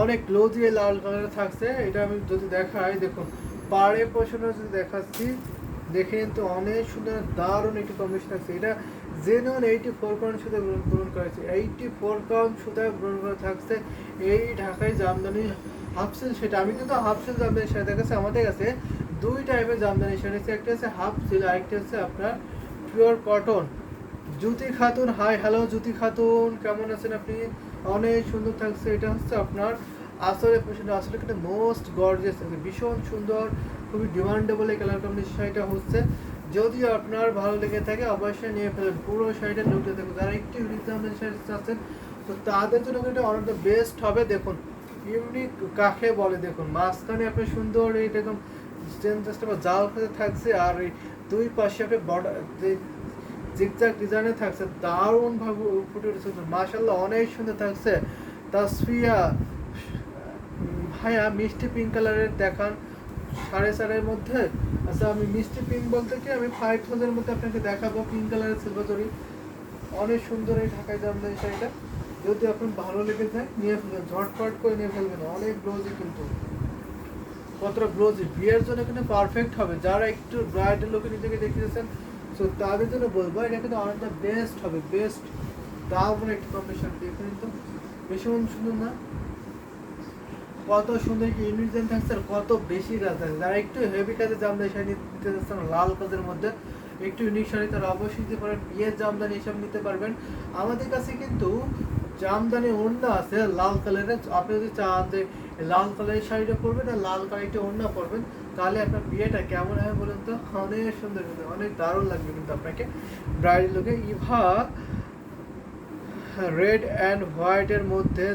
অনেক গ্লোজি লাল কালারের থাকছে। এটা আমি যদি দেখাই, দেখুন পাড়ে পোষণে যদি দেখাচ্ছি, দেখে কিন্তু অনেক সুন্দর, দারুণ একটি কম্বিনেশন থাকছে এটা জেনুইন এইটি ফোর কাউন্ট সুতায় গ্রহণ করেছে এইটি ফোর কাউন্ট সুতায় গ্রহণ করা থাকছে এই ঢাকায় জামদানি হাফসেল সেটা আমি কিন্তু হাফসেল জামদানি সেটা দেখাচ্ছি, আমাদের কাছে দুই টাইপের জামদানি সেটা হচ্ছে একটা হচ্ছে হাফ সিল আরেকটা হচ্ছে আপনার pure cotton Jyoti Khatun hi hello Jyoti Khatun, কেমন আছেন আপনি? অনেক সুন্দর থাকছে। এটা হচ্ছে আপনার আসলে আসলে কিন্তু মোস্ট গর্জিয়াস আছে ভীষণ সুন্দর, খুবই ডিমান্ডেবল এই কালার কম্বিনেশন শাড়িটা হচ্ছে। যদিও আপনার ভালো লেগে থাকে, অবশ্যই নিয়ে ফেলেন পুরো শাড়িটা লুটে দেখুন। যারা একটু ইউনিক শাড়ি চাচ্ছেন, তো তাদের জন্য কিন্তু অনেক বেস্ট হবে। দেখুন ইউনিক কাকে বলে? দেখুন, মাঝখানে আপনি সুন্দর এই দেখুন স্টেনলেসটা বা জাল থাকছে, আর এই দুই পাশে আপনি বর্ডার জিগজাগ ডিজাইনে থাকছে দারুণ ভাবে ফুটে উঠেছে। মাশাল্লাহ অনেক সুন্দর থাকছে। তাসফিয়া, ভাইয়া, মিষ্টি পিঙ্ক কালারের দেখান। সাড়ে চারের মধ্যে। আচ্ছা আমি মিষ্টি পিঙ্ক বলতে কি, আমি ফাইভ থাউজেন্ডের মধ্যে আপনাকে দেখাবো পিঙ্ক কালারের সিলভার জরি। অনেক সুন্দর এই ঢাকায় জামদানি শাড়িটা। যদি আপনার ভালো লেগে যায়, নিয়ে ফেলবেন। ঝটপট করে নিয়ে ফেলবেন। অনেক ব্লাউজই কিন্তু। কতটা ব্লাউজ বিয়ের জন্য কিন্তু পারফেক্ট হবে। যারা একটু ব্রাইডাল লোকে নিজেকে দেখিয়েছেন সো তাদের জন্য বলব, এটা কিন্তু অনেকটা বেস্ট হবে বেস্ট দারুণ একটি কম্বিনেশন দেখুন তো ভীষণ সুন্দর না? কত সুন্দর কি ইউনিজেন থাকছে আর কত বেশি কাজ থাকছে যারা একটু হেভি কাজে জামদানি শাড়ি নিতে চাচ্ছেন লাল কাজের মধ্যে। একটু ইউনিক শাড়ি তারা অবশ্যই নিতে পারেন, বিয়ের জামদানি এসব নিতে পারবেন। আমাদের কাছে কিন্তু জামদানি ওড়না আছে, লাল কালারের। আপনি যদি চান যে লাল কালারের শাড়িটা পরবেন আর লাল কালারটা ওড়না পরবেন তাহলে আপনার বিয়েটা কেমন হবে বলুন তো? অনেক সুন্দর কিন্তু অনেক দারুণ লাগবে কিন্তু আপনাকে। ব্রাইডাল লোকে ইভা রেড অ্যান্ড হোয়াইটের মধ্যে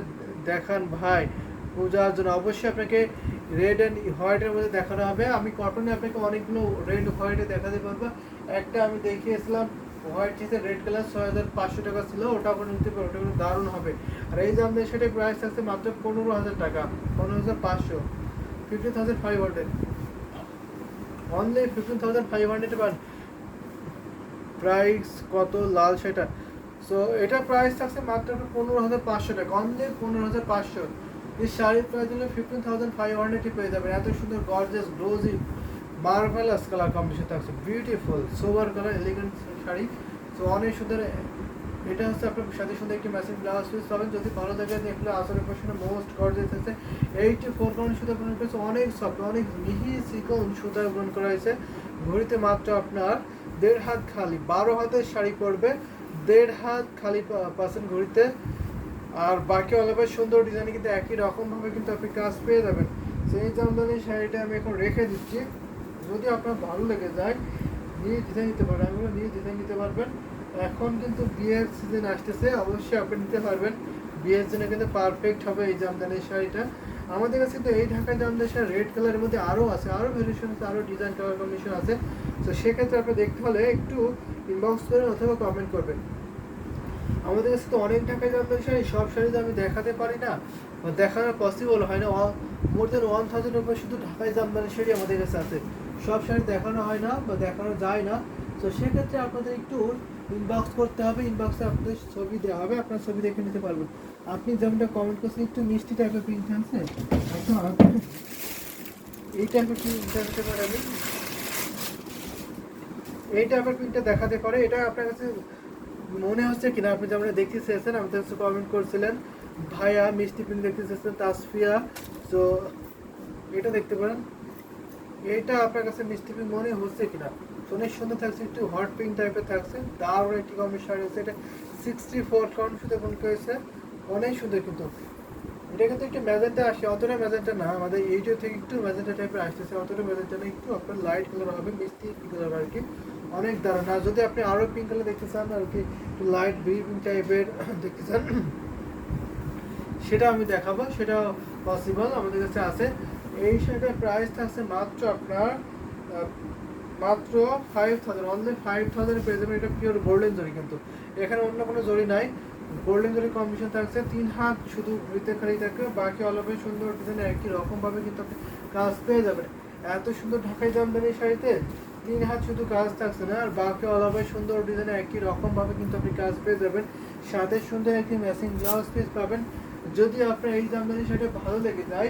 দেখান ভাই। পূজার জন্য অবশ্যই আপনাকে রেড অ্যান্ড হোয়াইটের মধ্যে দেখানো হবে। আমি কটনে আপনাকে অনেকগুলো রেড হোয়াইটে দেখাতে পারব। একটা আমি দেখিয়েছিলাম হোয়াইট চিজে রেড কালার ছয় হাজার পাঁচশো টাকা ছিল। ওটা আপনি নিতে পারেন ওটা কিন্তু দারুণ হবে। আর এই জামদানি সেটার প্রাইস আছে মাত্র পনেরো হাজার টাকা, পনেরো হাজার পাঁচশো fifteen thousand five hundred only fifteen thousand five hundred পান প্রাইস কত লাল সেটা? সো এটা প্রাইস থাকছে মাত্র পনেরো হাজার পাঁচশো টাকা। অনলি পনেরো হাজার পাঁচশো। এই শাড়ির প্রাইস হলে ফিফটিন থাউজেন্ড ফাইভ হান্ড্রেডই পেয়ে যাবেন। এত সুন্দর gorgeous glossy marvellous colour combination থাকছে। Beautiful sober colour elegant sari. So অনেক সুন্দর এটা হচ্ছে আপনার সাথে সুন্দর একটি ম্যাচিং ব্লাউজ পিস পাবেন যদি ভালো জায়গায় দেখলে আসলে পছন্দ মোস্ট গর্জেস আছে। এইটি ফোর কাউন্ট সুতা গ্রহণ করেছে অনেক সফট অনেক মিহি সিকন সুতা গ্রহণ করা হয়েছে। ঘড়িতে মাত্র আপনার দেড় হাত খালি, বারো হাতের শাড়ি পরবে, দেড় হাত খালি পার্সেন্ট ঘড়িতে। আর বাকি অলপের সুন্দর ডিজাইন কিন্তু একই রকমভাবে কিন্তু আপনি কাজ পেয়ে যাবেন। সেই জামদানি শাড়িটা আমি এখন রেখে দিচ্ছি। যদি আপনার ভালো লেগে যায় নিয়ে ডিজাইন নিতে পারবেন বলব নিয়ে ডিজাইন নিতে পারবেন। এখন কিন্তু বিয়ের সিজন আসতেছে, অবশ্যই আপনি নিতে পারবেন। বিয়ের জন্য কিন্তু পারফেক্ট হবে এই জামদানি শাড়িটা। আমাদের কাছে কিন্তু এই ঢাকা জামদানি শাড়ি রেড কালারের মধ্যে আরও আছে আরও ভ্যারিয়েশন আছে আরও ডিজাইন কালার কম্বিনেশন আছে। তো সেক্ষেত্রে আপনি দেখতে হলে একটু ইনবক্স করেন অথবা কমেন্ট করবেন। আমাদের কাছে তো অনেক টাকায় জামদানি শাড়ি, সব শাড়ি তো আমি দেখাতে পারি না। দেখানো পসিবল হয় না। মোর দেন ওয়ান থাউজেন্ড উপর শুধু ঢাকায় জামদানি শাড়ি আমাদের কাছে আছে। সব শাড়ি দেখানো হয় না বা দেখানো যায় না। তো সেক্ষেত্রে আপনাদের একটু ইনবক্স করতে হবে ইনবক্সে আপনাদের ছবি দেওয়া হবে, আপনার ছবি দেখে নিতে পারবেন। আপনি যেমনটা কমেন্ট করছেন, একটু মিষ্টি টাইপের প্রিন্ট আছে এই টাইপের প্রিন্ট দেখাতে পারবেন এই টাইপের প্রিন্টটা দেখাতে পারে। এটা আপনার কাছে মনে হচ্ছে কিনা? আপনি যেমন দেখতে চেয়েছেন আমাদের কাছে কমেন্ট করছিলেন। ভাইয়া মিষ্টি প্রিন্ট দেখতে চেয়েছেন তাসফিয়া। তো এটা দেখতে পারেন। এটা আপনার কাছে মিষ্টি মনে হচ্ছে কিনা? অনেক সুন্দর থাকছে একটু হট পিঙ্ক টাইপের থাকছে। দারুণ একটি কমের শাড়ি হচ্ছে এটা সিক্সটি ফোর কাউন্ট শুধু কোন হয়েছে অনেক সুন্দর কিন্তু। এটা কিন্তু একটু ম্যাজেন্টা আসে। অতটা ম্যাজেন্টা না। আমাদের এইটা থেকে একটু ম্যাজেন্টা টাইপের আসতেছে। অতটা ম্যাজেন্টা না। একটু আপনার লাইট কালার হবে, মিষ্টি কালার আর কি। অনেক দারুণ। আর যদি আপনি আরও পিঙ্ক কালার দেখতে চান, আর কি একটু লাইট বেবি পিঙ্ক টাইপের দেখতে চান সেটা আমি দেখাবো। সেটা পসিবল আমাদের কাছে আছে। এই শাড়িটার প্রাইস থাকছে মাত্র আপনার মাত্র five thousand only five thousand পেয়ে যাবেন। এটা পিওর গোল্ডেন জরি কিন্তু। এখানে অন্য কোনো জরি নাই। গোল্ডেন জরি কম্বিনেশন থাকছে তিন হাত শুধু ঘুরিতে খালি থাকবে বাকি অলপে সুন্দর ডিজাইনে একই রকমভাবে কিন্তু আপনি কাজ পেয়ে যাবেন। এত সুন্দর ঢাকাই জামদানি শাড়িতে তিন হাত শুধু কাজ থাকছে না, আর বাকি অলপে সুন্দর ডিজাইনে একই রকমভাবে কিন্তু আপনি কাজ পেয়ে যাবেন। সাথে সুন্দর একটি ম্যাচিং ব্লাউজ পিস পাবেন। যদি আপনার এই জামদানি শাড়িটা ভালো লেগে যায়,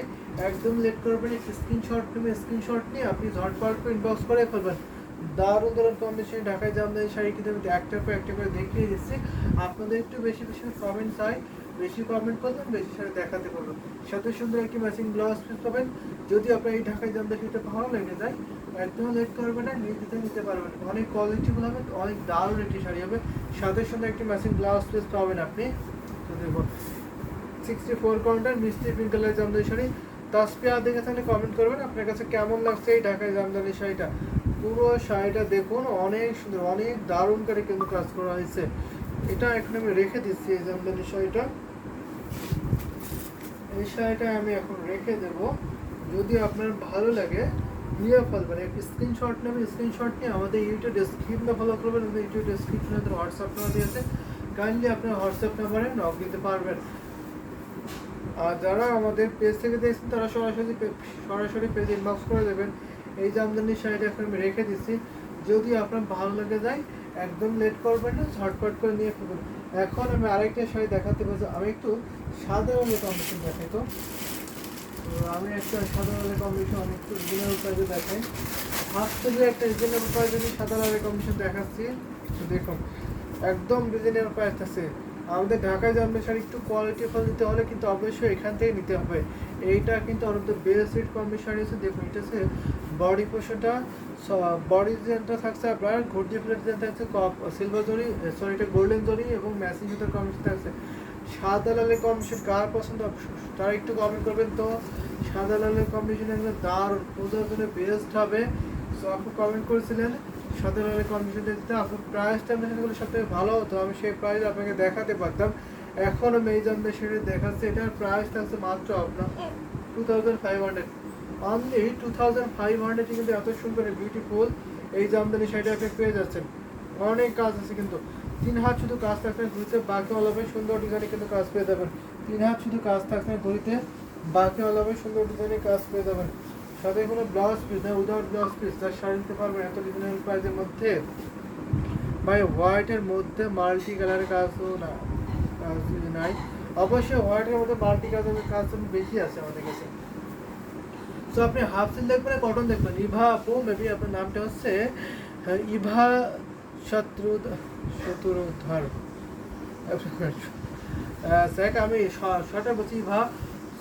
একদম লেট করবেন, একটি স্ক্রিনশট নেবে স্ক্রিনশট নিয়ে আপনি ঝটপট করে ইনবক্স করে ফেলবেন। দারুণ দারুণ কম্বিনেশন ঢাকায় জামদানি শাড়ি কিন্তু আমি একটার পর একটা করে দেখিয়ে দিচ্ছি। আপনাদের একটু বেশি বেশি কমেন্ট চাই, বেশি কমেন্ট করবেন, বেশি শাড়ি দেখাতে পারবেন সাথে সুন্দর একটি ম্যাচিং ব্লাউজ পিস পাবেন। যদি আপনার এই ঢাকায় জামদানি শাড়িটা ভালো লেগে যায়, একদম লেট করবেন না, নিতে নিতে পারবেন অনেক কোয়ালিটিফুল হবে, অনেক দারুণ একটি শাড়ি হবে। সাথে সুন্দর একটি ম্যাচিং ব্লাউজ পিস পাবেন আপনি। তো সিক্সটি ফোর কাউন্টার মিষ্টি পিঙ্ক কালার জামদানি শাড়ি। তাসপিয়া দেখে থাকলে কমেন্ট করবেন, আপনার কাছে কেমন লাগছে এই ঢাকায় জামদানি শাড়িটা? পুরো শাড়িটা দেখুন, অনেক সুন্দর, অনেক দারুণ করে কিন্তু কাজ করা হয়েছে। এটা এখন আমি রেখে দিচ্ছি এই জামদানি শাড়িটা। এই শাড়িটা আমি এখন রেখে দেব। যদি আপনার ভালো লাগে, নিয়ে ফেলবেন। একটি স্ক্রিনশট নেবেন স্ক্রিনশট নিয়ে আমাদের ইউটিউব ডেসক্রিপশনে ফলো করবেন। আমাদের ইউটিউব ডেসক্রিপশনে হোয়াটসঅ্যাপ নাম্বার দিয়েছে কাইন্ডলি আপনার হোয়াটসঅ্যাপ নাম্বারে নক দিতে পারবেন। আর যারা আমাদের পেজ থেকে দেখছেন, তারা সরাসরি সরাসরি পেজে ইনবক্স করে দেবেন। এই জামদানি শাড়িটা এখন আমি রেখে দিচ্ছি। যদি আপনার ভালো লেগে যায়, একদম লেট করবেন না, ঝটপট করে নিয়ে ফেলবেন এখন আমি আরেকটা শাড়ি দেখাতে পারছি আমি একটু সাদা রঙের কম্বিনেশন দেখাই তো। আমি একটা সাদা রঙের কম্বিনেশন অনেক একটু রিজনেবল প্রাইসে দেখাই। হাফ থেকে একটা রিজনেবল প্রাইসে আমি সাদা রঙের কম্বিনেশন দেখাচ্ছি। দেখুন, একদম রিজনেবল প্রাইস আছে আমাদের ঢাকায় জামদানি শাড়ি একটু কোয়ালিটি ফল দিতে হলে কিন্তু অবশ্যই এখান থেকে নিতে হবে। এইটা কিন্তু অনেক বেস্ট রেট কমে শাড়ি আছে। দেখুন, এটা হচ্ছে বডি পোর্শনটা বডি ডিজাইনটা থাকছে আপনার ঘুরতি প্লেট ডিজাইন থাকছে সিলভার জরি সরি এটা গোল্ডেন জরি এবং ম্যাচিং সুতার কম্বিনেশন থাকছে। সাদা লালের কম্বিনেশন কার পছন্দ? তারা একটু কমেন্ট করবেন তো। সাদা লালের কম্বিনেশন এগুলো দারুণ। পূজার জন্য বেস্ট হবে? সো, আপনি কমেন্ট করেছিলেন। সাদা লালের কম্বিনেশন দিতে আপনার প্রাইসটা সেগুলো সব থেকে ভালো হতো। আমি সেই প্রাইস আপনাকে দেখাতে পারতাম। এখন জামদানি শাড়ি দেখাচ্ছি। এটার প্রাইস থাকছে মাত্র আপনার two thousand five hundred only two thousand five hundred কিন্তু এত সুন্দর বিউটিফুল এই জামদানি শাড়িটা আপনি পেয়ে যাচ্ছেন। অনেক কাজ আছে কিন্তু। তিন হাত শুধু কাজ থাকবে ঘুরিতে বাকি অলপে সুন্দর ডিজাইনে কিন্তু কাজ পেয়ে যাবেন। তিন হাত শুধু কাজ থাকবে ঘুরিতে বাকি অলপে সুন্দর ডিজাইনে কাজ পেয়ে যাবেন। সাথে কোনো ব্লাউজ পিস না উইদাউট ব্লাউজ পিস যা শাড়ি নিতে পারবেন এত ডিজাইনের প্রাইজের মধ্যে। ভাই হোয়াইটের মধ্যে মাল্টি কালারের কাজও না নাই। অবশ্যই হোয়াইটের মধ্যে মাল্টি কালারের কাজ বেশি আছে আমাদের কাছে। তো আপনি হাফ সিল দেখবেন কটন দেখবেন ইভা আপু মেবি আপনার নামটা হচ্ছে ইভা শত্রু শত্রুধর। আমি শর্টে বলছি ইভা।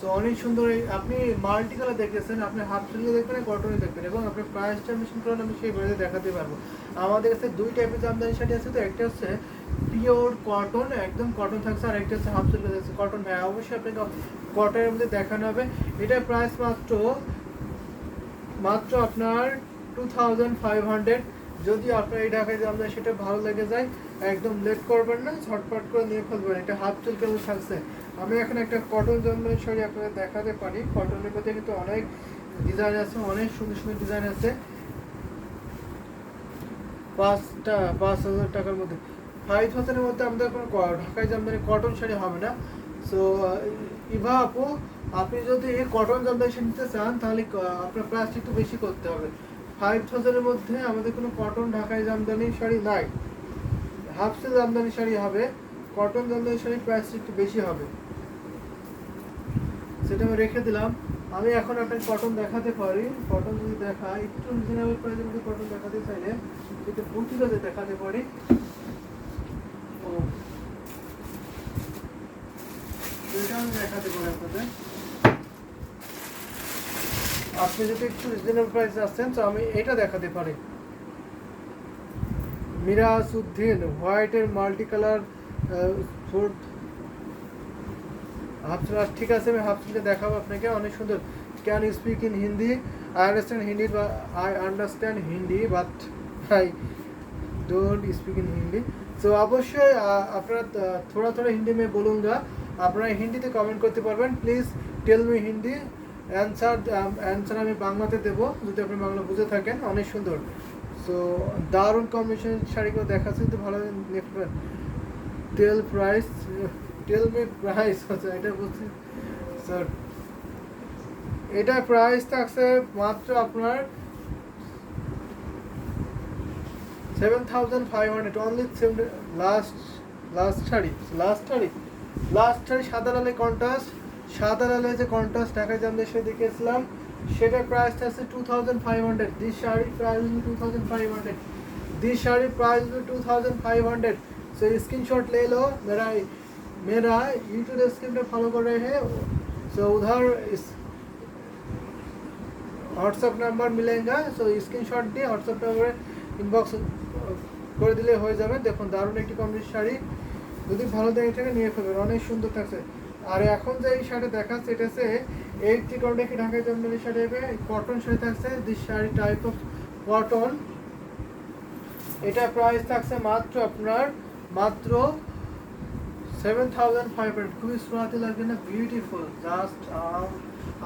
তো অনেক সুন্দর আপনি মাল্টি কালার দেখেছেন, আপনি হাফ সিলে দেখবেন কটনে দেখবেন এবং আপনি প্রাইসটা মেশিন করেন আমি সেই বাড়িতে দেখাতে পারব। আমাদের কাছে দুই টাইপের জামদানি শাড়ি আছে, তো একটা হচ্ছে পিওর কটন একদম কটন থাকছে, আর একটা হচ্ছে হাফ সিল্ক থাকছে কটন হ্যাঁ অবশ্যই আপনাকে কটনের মধ্যে দেখানো হবে। এটার প্রাইস মাত্র মাত্র আপনার টু থাউজেন্ড ফাইভ হান্ড্রেড যদি আপনার এই ঢাকায় জামদানি সেটা ভালো লেগে যায়, একদম লেট করবেন না, ঝটপট করে নিয়ে ফেলবেন। এটা হাফ চুলকে থাকছে। আমি এখন একটা কটন জামদানি শাড়ি আপনাদের দেখাতে পারি। কটনের মধ্যে কিন্তু অনেক ডিজাইন আছে, অনেক সুন্দর সুন্দর ডিজাইন আছে। পাঁচটা, পাঁচ হাজার টাকার মধ্যে। ফাইভ হাজারের মধ্যে আমাদের কোনো ঢাকায় জামদানি কটন শাড়ি হবে না। সো ইভা আপু, আপনি যদি এই কটন জামদানি শাড়ি নিতে চান, তাহলে আপনার প্রাইসটা একটু বেশি করতে হবে। ফাইভ থাউজেন্ডের মধ্যে আমাদের কোনো কটন ঢাকায় জামদানি শাড়ি নাই। হাফ সিল জামদানি শাড়ি হবে। কটন জামদানি শাড়ির একটু বেশি হবে। সেটা আমি রেখে দিলাম। আমি এখন আপনাকে কটন দেখাতে পারি। কটন যদি দেখা একটু রিজনেবল প্রাইসের মধ্যে কটন দেখাতে চাইলে, একটু বুটিকাতে দেখাতে পারি। এটা আমি দেখাতে পারি আপনাদের। আপনি যদি একটু রিজনেবল প্রাইস আসছেন, তো আমি এটা দেখাতে পারি। মিরাজ উদ্দিন, হোয়াইটের multi colour food half slit ঠিক আছে, আমি হাফ দেখাবো আপনাকে, অনেক সুন্দর। Can speak in Hindi I understand Hindi বা I understand Hindi but I don't speak in Hindi so অবশ্যই আপনারা থোড়া থোড়া হিন্দি মেয়ে বলুন বলুঙ্গা। আপনারা হিন্দিতে কমেন্ট করতে পারবেন। Please tell me Hindi answer answer আমি বাংলাতে দেবো, যদি আপনি বাংলা বুঝে থাকেন। অনেক সুন্দর। সো দারুণ কম্বিনেশন শাড়িগুলো দেখাচ্ছে কিন্তু ভালো next tell price tell me price আচ্ছা এটা বলছি। স্যার এটা প্রাইস থাকছে মাত্র আপনার seven thousand five hundred only last last sari last sari last sari সাদা লালে কন্টাস সাদা লালে যে কন্ট্রাস্ট ঢাকা জামদের সে দেখেছিলাম সেটার প্রাইস আছে two thousand five hundred this শাড়ির price two thousand five hundred this শাড়ির price two thousand five hundred screen shot ले लो मेरा मेरा यूट्यूब स्क्रीन पे फॉलो कर रहे हैं सो उधर इस হোয়াটসঅ্যাপ নাম্বার মিলেঙ্গা সো স্ক্রিনশট দিয়ে হোয়াটসঅ্যাপ নাম্বারে ইনবক্স করে দিলে হয়ে যাবে দেখুন দারুণ একটি কমপ্লিট শাড়ি যদি ভালো দেখে থাকে নিয়ে ফেলবেন অনেক সুন্দর থাকছে আর এখন যে এই শাড়ি দেখাচ্ছে এটা হচ্ছে এইটটি কাউন্টে কি ঢাকায় জমদানি শাড়ি হবে কটন শাড়ি থাকছে this sari type of cotton এটা প্রাইস থাকছে মাত্র আপনার মাত্র সেভেন থাউজেন্ড ফাইভ হান্ড্রেড খুবই সোনাতে লাগবে না? Beautiful just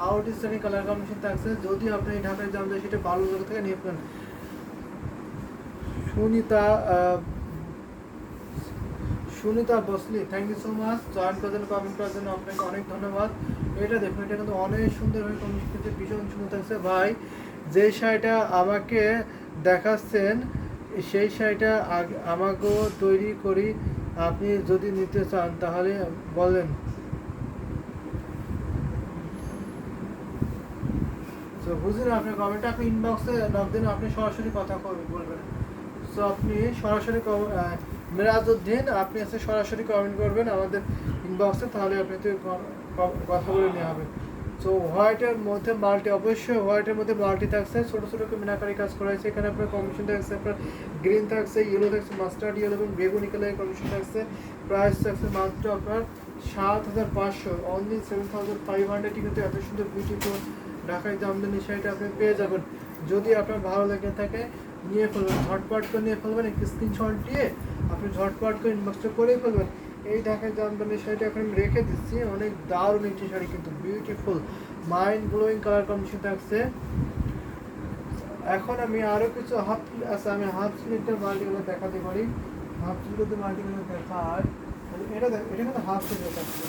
out stunning colour combination থাকছে। যদি আপনি ঢাকায় যান সেটা ভালো জায়গা থেকে নিয়ে ফেলেন Sunita Sunita বসলি thank you so much join করার জন্য কমেন্ট করার জন্য আপনাকে অনেক ধন্যবাদ। এটা দেখুন, এটা কিন্তু অনেক সুন্দরভাবে কমিশন করতে ভীষণ সুন্দর থাকছে। ভাই, যে শাড়িটা আমাকে দেখাচ্ছেন সেই শাড়িটা আমাকেও তৈরি করি। আপনি যদি নিতে চান, তাহলে বলেন। তো বুঝলেন আপনি কমেন্টটা আপনি ইনবক্সে নক দিন আপনি সরাসরি কথা বলবেন? সো আপনি সরাসরি মেরাজউদ্দিন, আপনি আছে সরাসরি কমেন্ট করবেন আমাদের ইনবক্সে তাহলে আপনি তো কথা বলে নেওয়া হবে। সো হোয়াইটের মধ্যে মাল্টি অবশ্যই হোয়াইটের মধ্যে মাল্টি থাকছে। ছোটো ছোটো করে মিনাকারি কাজ করা হয়েছে। এখানে আপনার কমিশন থাকছে, আপনার গ্রিন থাকছে ইয়েলো থাকছে মাস্টার্ড ইয়েলো এবং বেগুনি কালারের কমিশন থাকছে। প্রাইস থাকছে মাত্র আপনার সাত হাজার পাঁচশো। অনলি সেভেন থাউজেন্ড ফাইভ হান্ড্রেডই কিন্তু এত সুন্দর বিউটিফুল ঢাকায় জামদানি শাড়িটা আপনি পেয়ে যাবেন। যদি আপনার ভালো লেগে থাকে, নিয়ে ফেলবেন। ঝটপট করে নিয়ে ফেলবেন। একটি স্ক্রিনশট দিয়ে আপনি ঝটপট করে ইনবক্সটা করে ফেলবেন। এই ঢাকায় জামদানি শাড়িটা এখন আমি রেখে দিচ্ছি। অনেক দারুণ একটি শাড়ি, কিন্তু beautiful mind blowing colour combination থাকছে। এখন আমি আরও কিছু হাফ আচ্ছা আমি হাফ স্লিভের মাল্টিগুলো দেখাতে পারি। হাফ স্লিভের মাল্টিগুলো দেখায় এটা এটা কিন্তু হাফ থাকছে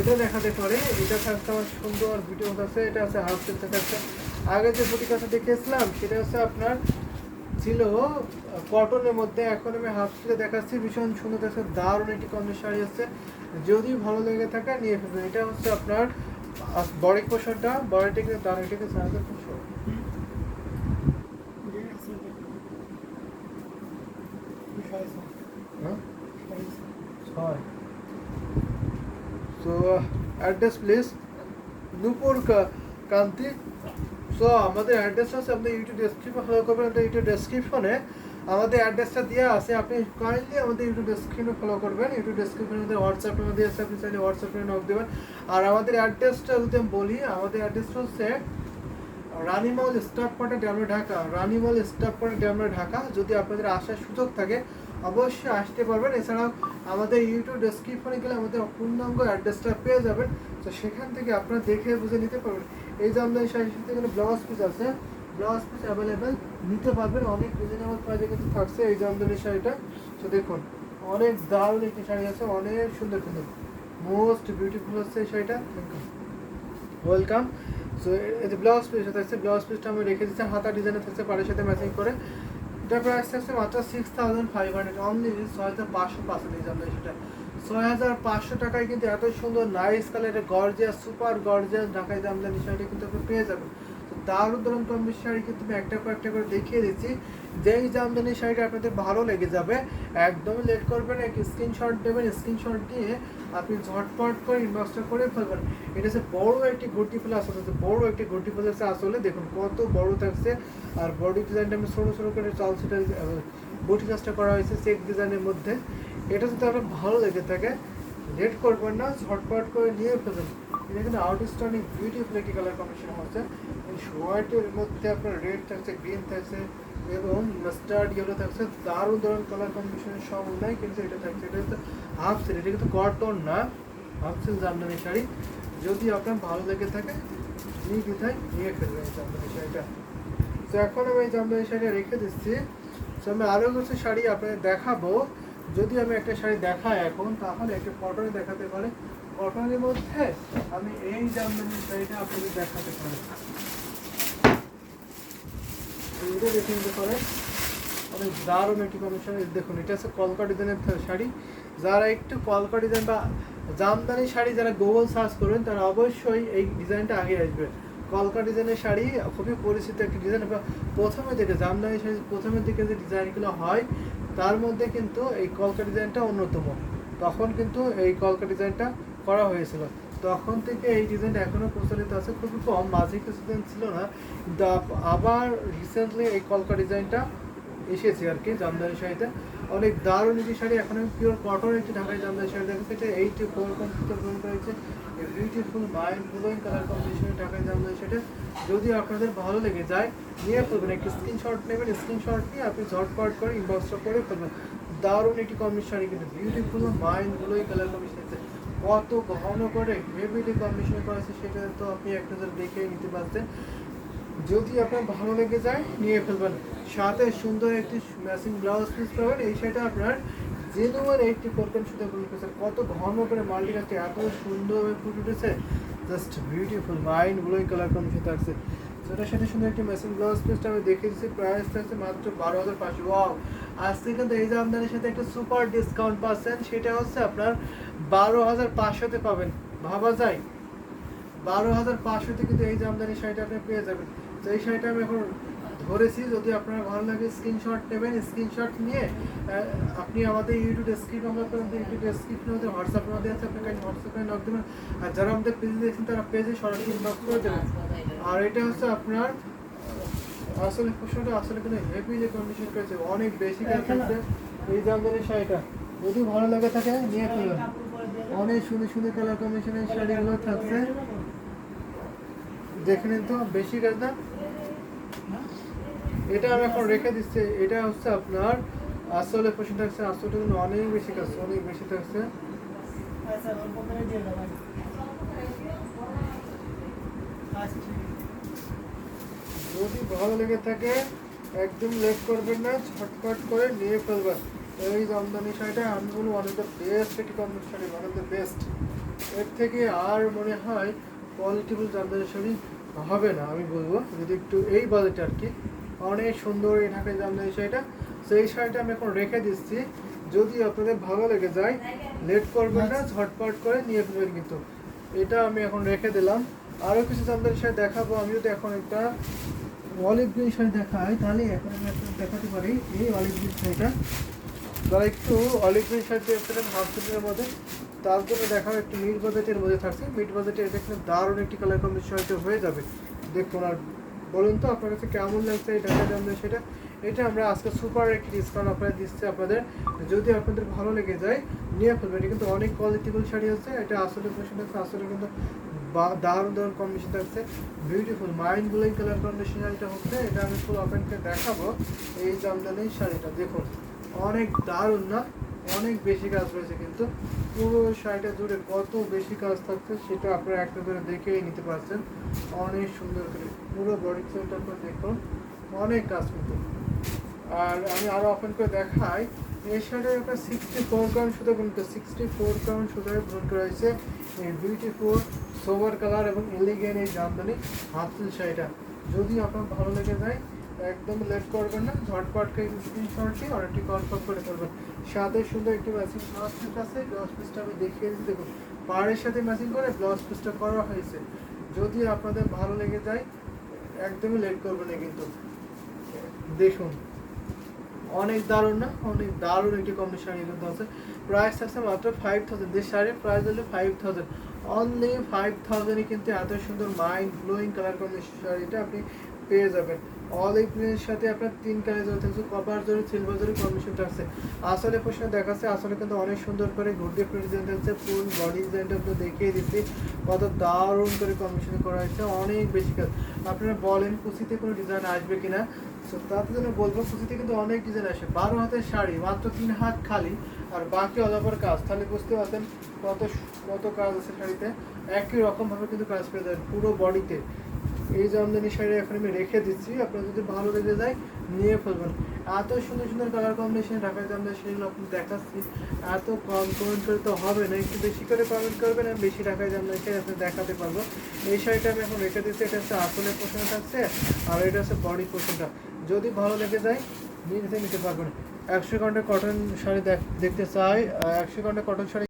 এটা দেখাতে পারি, এটা থাকছে আমার সুন্দর ভিডিও আছে, এটা আছে হাফ স্লিভ থাকছে আগে যে কাছে দেখিয়েছিলাম, সেটা হচ্ছে আপনার ছিল, কটনের মধ্যে। এখন আমি হাফ স্লিভে দেখাচ্ছি, ভীষণ সুন্দর থাকছে দারুণ একটি কমের শাড়ি আছে যদি ভালো লেগে থাকে, নিয়ে ফেলবেন। এটা হচ্ছে আপনার বডি পোর্শনটা বডিটা কিন্তু দারুণ এটা কিন্তু সাইজের খুব ছয়। So address please Nupur Kanti. So আমাদের অ্যাড্রেস আছে, আপনি ইউটিউব ডেসক্রিপশন ফলো করবেন, আমাদের ইউটিউব ডেসক্রিপশনে আমাদের অ্যাড্রেসটা দেওয়া আছে, আপনি কাইন্ডলি আমাদের ইউটিউব ডেসক্রিপশনে ফলো করবেন ইউটিউব ডেসক্রিপশনে আমাদের হোয়াটসঅ্যাপ আমাদের আছে, আপনি চাইলে হোয়াটসঅ্যাপে নক দেবেন। আর আমাদের অ্যাড্রেসটা যদি আমি বলি, আমাদের অ্যাড্রেসটা হচ্ছে Ranimal staff quarter Demra Dhaka, Ranimal staff quarter Demra Dhaka. যদি আপনাদের আসার সুযোগ থাকে, অবশ্যই আসতে পারবেন। এছাড়াও আমাদের ইউটিউব ডেসক্রিপশনে গেলে আমাদের পূর্ণাঙ্গ অ্যাড্রেসটা পেয়ে যাবেন। তো সেখান থেকে আপনারা দেখে বুঝে নিতে পারবেন। এই যে আমাদের শাড়ির সাথে এখানে ব্লাউজ পিস আছে। ব্লাউজ পিস অ্যাভেলেবেল নিতে পারবেন, অনেক রিজনেবল প্রাইসে কিন্তু থাকছে এই যে জামদানি শাড়িটা। তো দেখুন, অনেক দারুণ একটি শাড়ি আছে, অনেক সুন্দর সুন্দর। মোস্ট বিউটিফুল হচ্ছে এই শাড়িটা। ওয়েলকাম সো এই যে ব্লাউজ পিস থাকছে ব্লাউজ পিসটা আমি রেখে দিচ্ছি, হাতা ডিজাইনে থাকছে পাড়ের সাথে ম্যাচিং করে। এটা প্রাইস থাকছে মাত্র six thousand five hundred only ছয় হাজার পাঁচশো পাঁচশো দিয়ে যাবে সেটা ছয় হাজার পাঁচশো টাকায় কিন্তু এত সুন্দর নাইস কালারের গর্জিয়াস সুপার গর্জিয়াস ঢাকায় জামদানি শাড়ি কিন্তু আপনি পেয়ে যাবেন। দারুণ দারুণ কম্বির শাড়ি কিন্তু আমি একটা পর একটা করে দেখিয়ে দিচ্ছি। যেই জামদানি শাড়িটা আপনাদের ভালো লেগে যাবে, একদমই লেট করবেন, এক স্ক্রিনশট দেবেন স্ক্রিনশট দিয়ে আপনি ঝটপট করে ইনবক্সটা করে ফেলবেন। এটা হচ্ছে বড় একটি গটি ফুল আসলে হচ্ছে বড় একটি গটি ফুল আসলে দেখুন কত বড় থাকছে। আর বডি ডিজাইনটা আমি ছোটো ছোটো করে চাল সেটা বটি কাজটা করা হয়েছে চেক ডিজাইনের মধ্যে। এটা যদি আপনার ভালো লেগে থাকে লেট করবেন না, ঝটপট করে নিয়ে ফেলবেন এটা কিন্তু আউটস্ট্যান্ডিং বিউটিফুল একটি কালার কম্বিনেশন হচ্ছে হোয়াইটের মধ্যে আপনার রেড থাকছে গ্রিন থাকছে, এবং মাস্টার্ড ইয়েলো থাকছে। দারুণ দারুণ কালার কম্বিনেশনের সব নাই কিন্তু এটা থাকছে। এটা হচ্ছে হাফ সিল এটা কিন্তু কটন না হাফ সিল জামদানি শাড়ি। যদি আপনার ভালো লেগে থাকে নির্দ্বিধায় নিয়ে ফেলবেন এই জামদানি শাড়িটা। তো এখন আমি এই জামদানি শাড়িটা রেখে দিচ্ছি। তো আমি আরও কিছু শাড়ি আপনাদের দেখাবো। যদি আমি একটা শাড়ি দেখাই এখন, তাহলে একটা কটনে দেখাতে পারে। কটনের মধ্যে আমি এই জামদানি শাড়িটা আপনাদের দেখাতে পারি। এটা দেখে নিতে পারে, অনেক দারুণ একটি কম্বিনেশন দেখুন, এটা হচ্ছে কলকা ডিজাইনের শাড়ি। যারা একটু কলকা ডিজাইন বা জামদানি শাড়ি যারা গুগল সার্চ করবেন, তারা অবশ্যই এই ডিজাইনটা আগে আসবে। কলকা ডিজাইনের শাড়ি খুবই পরিচিত একটি ডিজাইন বা দিকে জামদানি শাড়ি প্রথমের দিকে যে ডিজাইনগুলো হয় তার মধ্যে কিন্তু এই কলকা ডিজাইনটা অন্যতম। তখন কিন্তু এই কলকা ডিজাইনটা করা হয়েছিল। তখন থেকে এই ডিজাইনটা এখনও প্রচলিত আছে। খুবই কম, মাঝে কিছুদিন ছিল না। আবার রিসেন্টলি এই কলকা ডিজাইনটা এসেছে আর কি জামদানি শাড়িতে। অনেক দারুণ একটি শাড়ি। এখন পিওর কটন একটি ঢাকায় জামদানি শাড়ি দেখেছি এটা এইটি ফোর কম্পিউটার গ্রহণ বিউটিফুল মাইন্ড ব্লোয়িং কালার কম্বিনেশনের ঢাকায় জামদানি শাড়িটা যদি আপনাদের ভালো লেগে যায়, নিয়ে ফেলবেন, একটি স্ক্রিনশট নেবেন স্ক্রিনশট নিয়ে আপনি ঝটপট করে ইনবক্সটা করে ফেলবেন। দারুণ একটি কম্বিনেশন কিন্তু beautiful mind blowing colour combination কত ঘন করে হেভিলি কম্বিনেশন করেছে সেটা তো আপনি এক নজর দেখে নিতে পারছেন যদি আপনার ভালো লেগে যায়, নিয়ে ফেলবেন। সাথে সুন্দর একটি ম্যাচিং ব্লাউজ পিস পাবেন, এই শাড়িটা আপনার জেনুয়ার এইটটি পার্সেন্ট ফুল উঠেছে কত ঘন করে মাল্টি কাজটা এত সুন্দরভাবে ফুট উঠেছে। Just beautiful mind blowing colour combination থাকছে সেটার সাথে সুন্দর একটি ম্যাচিং ব্লাউজ পিসটা আমি দেখে দিচ্ছি। প্রাইস থাকছে মাত্র বারো হাজার পাঁচশো। ওয়াও আজকে কিন্তু এই জামদানির সাথে একটা সুপার ডিসকাউন্ট পাচ্ছেন। সেটা হচ্ছে আপনার বারো হাজার পাঁচশোতে পাবেন। ভাবা যায়। বারো হাজার পাঁচশোতে কিন্তু এই জামদানি শাড়িটা আপনি পেয়ে যাবেন। তো এই শাড়িটা আমি এখন ধরেছি যদি আপনার ভালো লাগে স্ক্রিনশট নেবেন স্ক্রিনশট নিয়ে আপনি আমাদের ইউটিউব স্ক্রিন আমরা আমাদের ইউটিউব স্ক্রিপ্ট আমাদের হোয়াটসঅ্যাপ মধ্যে আছে আপনি কাছে হোয়াটসঅ্যাপে নক দেবেন আর যারা আমাদের পেজে দেখছেন তারা পেজে সরাসরি নক করে দেবেন। আর এটা হচ্ছে আপনার আসলে প্রশ্নটা আসলে কিন্তু হেভি যে কন্ডিশন করেছে অনেক বেশি এই জামদানি শাড়িটা। যদি ভালো লাগে থাকে নিয়ে ফেলবেন অনেক সুন্দর সুন্দর কালার কম্বিনেশনের শাড়িগুলো থাকছে। দেখে নিন তো বেশি কাজ না। এটা আমি এখন রেখে দিচ্ছি। এটা হচ্ছে আপনার আসলে পোষণ থাকছে আসলে কিন্তু অনেক বেশি কাজ অনেক বেশি থাকছে যদি ভালো লেগে থাকে একদম লেট করবেন না ছটফট করে নিয়ে ফেলবেন। এই জামদানি শাড়িটা আমি বলব ওয়ান অফ দ্য বেস্ট একটি computer sari? One of the best এর থেকে আর মনে হয় কোয়ালিটিফুল জামদানি শাড়ি হবে না, আমি বলব। যদি একটু এই বাজেট আর কি, অনেক সুন্দর এই ঢাকায় জামদানি শাড়িটা, সেই শাড়িটা আমি এখন রেখে দিচ্ছি। যদি আপনাদের ভালো লেগে যায় লেট করবেন না, ঝটপট করে নিয়ে ফেলবেন কিন্তু। এটা আমি এখন রেখে দিলাম। আরও কিছু জামদানি শাড়ি দেখাবো আমি যদি এখন একটা অলিভ গ্রিন শাড়ি দেখাই। তাহলে এখন আমি আপনাদের দেখাতে পারি এই অলিভ গ্রিন শাড়িটা। যারা একটু অলিভ গ্রিন শাড়ি চেয়েছিলেন হাফ সিটের মধ্যে তার জন্য দেখাও একটু মিড বাজেটের মধ্যে থাকছে। মিড বাজেটে এটা কিন্তু দারুণ একটি কালার কম্বিনেশন শাড়িটা হয়ে যাবে। দেখুন আর বলুন তো আপনার কাছে কেমন লাগছে এই ঢাকা জামদানি সেটা? এটা আমরা আজকে সুপার একটি ডিসকাউন্ট আপনারা দিচ্ছি আপনাদের। যদি আপনাদের ভালো লেগে যায়, নিয়ে ফেলবেন। এটা কিন্তু অনেক কোয়ালিটিফুল শাড়ি আছে এটা আসলে পোশাক আছে আসলে কিন্তু দারুণ দারুণ কম্বিনেশন থাকছে। Beautiful mind blowing colour combination শাড়িটা হচ্ছে। এটা আমি ফুল আপনাকে দেখাবো এই জামদানি শাড়িটা। দেখুন, অনেক দারুণ না? অনেক বেশি কাজ রয়েছে কিন্তু পুরো শাড়িটা জুড়ে কত বেশি কাজ থাকছে সেটা আপনারা একটা করে দেখেই নিতে পারছেন। অনেক সুন্দর করে পুরো বডি সেন্টার করে দেখুন, অনেক কাজ কিন্তু। আর আমি আরও ওপেন করে দেখাই, এই শাড়ির একটা সিক্সটি ফোর কাউন্ট সুতো কিন্তু সিক্সটি ফোর সুতোয় ভ্রমণ করা হয়েছে। এই বিউটিফুল সোভার কালার এবং এলিগেন এই জামদানি হাতফুল শাড়িটা। যদি আপনার ভালো লেগে যায়, একদম লেট করবেন না, ঝটপট করে স্ক্রিনশট দিয়ে অর্ডারটি কনফার্ম করে ফেলবেন। সাথে সুন্দর একটি ম্যাচিং ব্লাউজ পিস আছে। ব্লাউজ পিসটা আমি দেখিয়ে দিচ্ছি। দেখুন, পাড়ের সাথে ম্যাচিং করে ব্লাউজ পিসটা করা হয়েছে। যদি আপনাদের ভালো লেগে যায়, একদমই লেট করবেন না কিন্তু। দেখুন, অনেক দারুণ না? অনেক দারুণ একটি কম্বিনেশন কিন্তু আছে। প্রাইস আছে মাত্র ফাইভ থাউজেন্ড যে শাড়ির প্রাইস হলো ফাইভ থাউজেন্ড অনলি ফাইভ থাউজেন্ডে কিন্তু এত সুন্দর মাইন্ড ব্লোয়িং কালার কম্বিনেশন শাড়িটা আপনি পেয়ে যাবেন। অলিভ গ্রিনের সাথে আপনার তিন কালার জড়িত থাকছে কপার জড়ি সিলভার জড়ি কম্বিনেশন থাকছে আসলে প্রশ্ন দেখাচ্ছে, আসলে কিন্তু অনেক সুন্দর করে ঘুরতে ফিরে ডিজাইন থাকছে ফুল বডি ডিজাইনটা আপনি দেখিয়ে দিচ্ছি, কত দারুণ করে কম্বিনেশন করা হয়েছে, অনেক বেশি কাজ। আপনারা বলেন কুচিতে কোনো ডিজাইন আসবে কিনা? সো তার জন্য বলব কুচিতে কিন্তু অনেক ডিজাইন আসে। বারো হাতের শাড়ি, মাত্র তিন হাত খালি, আর বাকি অজাপার কাজ। তাহলে বুঝতে পারছেন কত কত কাজ আছে শাড়িতে। একই রকমভাবে কিন্তু কাজ পেয়ে যাবেন, পুরো বডিতে এই জামদানি শাড়ি এখন আমি রেখে দিচ্ছি, আপনার যদি ভালো লেগে যায় নিয়ে ফেলবেন। এত সুন্দর সুন্দর কালার কম্বিনেশন ঢাকার জামদানি শাড়িগুলো আপনি দেখাচ্ছি, এত কম কমেন্ট করে তো হবে না, একটু বেশি করে কমেন্ট করবেন আমি বেশি ঢাকায় জামদানি শাড়ি আপনি দেখাতে পারব। এই শাড়িটা আমি এখন রেখে দিচ্ছি, এটা হচ্ছে আসলে পোষণ থাকছে আর এটা হচ্ছে বডি পোষণটা যদি ভালো লেগে যায়, নিয়ে নিতে নিতে পারবেন। একশো ঘণ্টা কটন শাড়ি দেখ- দেখতে চাই একশো ঘণ্টা কটন শাড়ি